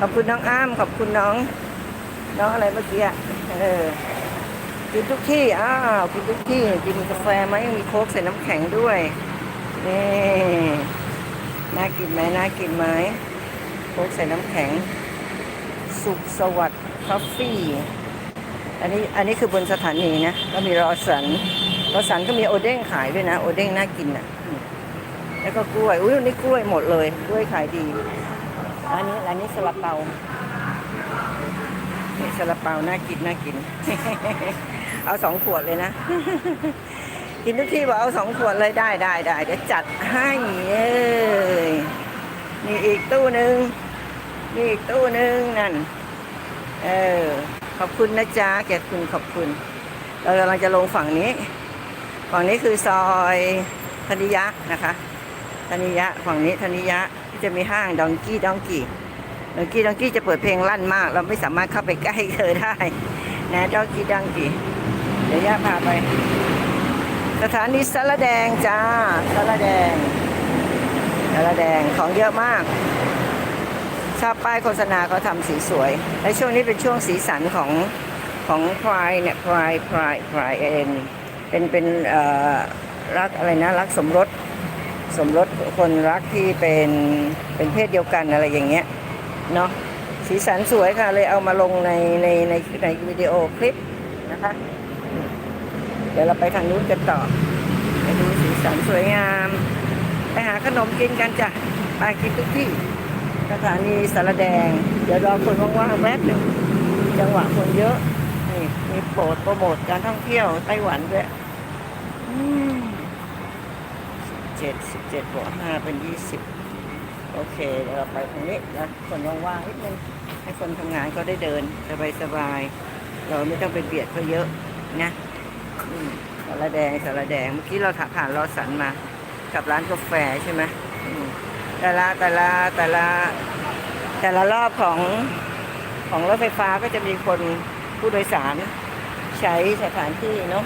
ขอบคุณน้องอ้ามขอบคุณน้อง น้องอะไรเมื่อกี้อะเออกินทุกที่อ้าวกินทุกที่กินกาแฟไหมยังมีโค้กใส่น้ำแข็งด้วยนี่น่ากินไหมน่ากินไหมโค้กใส่น้ำแข็ง สุขสวัสดิ์คอฟฟี่อันนี้อันนี้คือบนสถานีนะก็มีรอสันรอสันก็มีโอเด้งขายด้วยนะ โอเด้งน่ากินอะ แล้วก็กล้วยอุ้ยนนี้กล้วยหมดเลยกล้วยขายดี อันนี้อันนี้สลับเปานี่สลับเปาน่ากินน่ากิน เอาสองขวดเลยนะ กินทุกที่บอกเอาสองขวดเลยได้ได้ได้เดี๋ยวจัดให้เอ้ยนี่อีกตู้หนึ่งนี่อีกตู้หนึ่งนั่น เออ ขอบคุณนะจ๊ะแกคุณขอบคุณ เรากำลังจะลงฝั่งนี้ ฝั่งนี้คือซอยธนิยะนะคะ ธนิยะฝั่งนี้ธนิยะที่จะมีห้างดองกี้ดองกี้ดองกี้ดองกี้จะเปิดเพลงลั่นมาก เราไม่สามารถเข้าไปใกล้เธอได้ นะดองกี้ดองกี้เดี๋ยวย่าพาไป สถานีสารแดงจ้าสารแดงสารแดงของเยอะมากชอบป้ายโฆษณาเขาทำสีสวย และช่วงนี้เป็นช่วงสีสันของของพรายเนี่ยพรายพรายพรายเอ็นเป็นเป็นเอ่อรักอะไรนะ รักสมรส สมรสคนรักที่เป็นเป็นเพศเดียวกันอะไรอย่างเงี้ยเนาะสีสันสวยค่ะ เลยเอามาลงในในในในวิดีโอคลิปนะคะ เดี๋ยวเราไปทางนู้นกันต่อไปดูสีสันสวยงาม ไปหาขนมกินกันจ้ะไปกินทุกที่สถานีสารแดง เดี๋ยวรอคนว่างๆแวบหนึ่งจังหวะคนเยอะนี่มีโปรดโปรโมทการท่องเที่ยวไต้หวันด้วย เจ็ดสิบเจ็ดบวกห้าเป็นยี่สิบโอเคเดี๋ยวเราไปตรงนี้นะคนว่างๆนิดนึงให้คนทำงานก็ได้เดินสบายๆเราไม่ต้องไปเบียดเขาเยอะนะสารแดงสารแดงเมื่อกี้เราผ่านรอสันมา กับร้านกาแฟใช่ไหมแต่ละแต่ละแต่ละแต่ละรอบของของรถไฟฟ้าก็จะมีคนผู้โดยสารใช้สถานที่เนาะ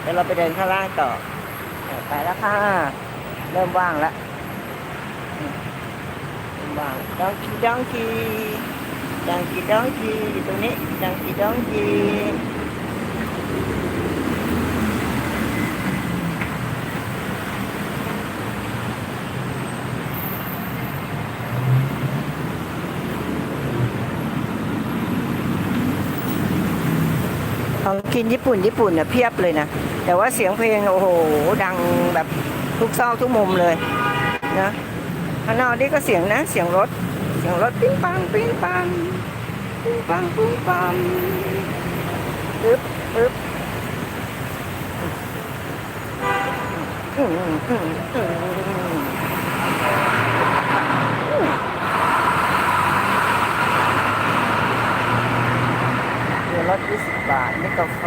เดี๋ยวเราไปเดินข้างล่างต่อเออไปแล้วค่ะ เริ่มว่างแล้วว่างดองกีดองกีดองกีดองกีอยู่ตรงนี้ดองกีดองกีของกินญี่ปุ่นญี่ปุ่นเนี่ยเพียบเลยนะ แต่ว่าเสียงเพลงโอ้โห ดังแบบ ทุกซอกทุกมุมเลยนะข้างนอกนี่ก็เสียงนะเสียงรถ เสียงรถปิ้งปังปิ้งปังปิ้งปังปิ้งปังปึ๊บปึ๊บอืมอืมอืมอืมมีรถ20บาทมีกาแฟ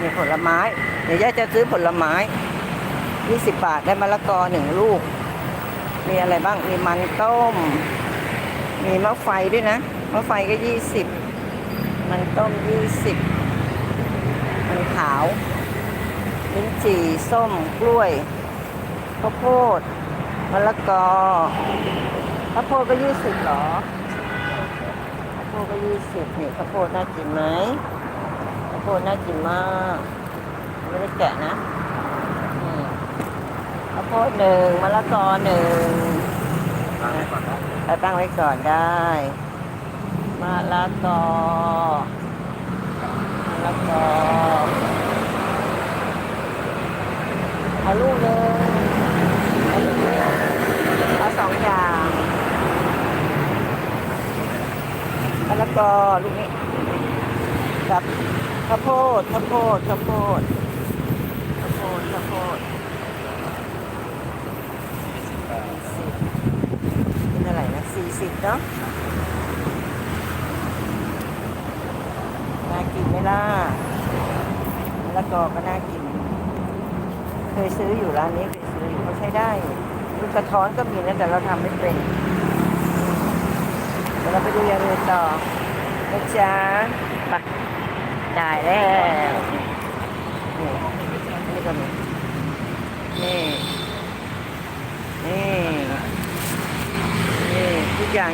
มีผลไม้ เดี๋ยวย่าจะซื้อผลไม้ 20 บาทได้มะละกอหนึ่งลูก มีอะไรบ้างมีมันต้ม มีมะไฟด้วยนะมะไฟก็ 20 มันต้ม 20 มันขาวลิ้นจี่ส้มกล้วยข้าวโพดมะละกอข้าวโพดก็ 20หรอข้าวโพดก็ 20นี่ข้าวโพดน่ากินไหมข้าวโพดน่ากินมากไม่ได้แกะนะ พดหนึ่งมะละกอหนึ่งเราตั้งไว้ก่อนได้มะละกอมะละกอเอาลูกหนึ่งเอาลูกหนึ่งเอาสองอย่างมะละกอลูกนี้กับข้าวโพดข้าวโพดข้าวโพดข้าวโพดข้าวโพดเป็นอะไรนะสี่สิบเนาะน่ากินไหมล่ะมะละกอก็น่ากิน เคยซื้ออยู่ร้านนี้เคยซื้ออยู่เขาใช้ได้ลูกกระท้อนก็มีนะแต่เราทำไม่เป็นเดี๋ยวเราไปดูอย่างอื่นต่อนะจ๊ะไปได้แล้วนี่นี่ก็มีนี่ นี่ นี่ ทุก อย่าง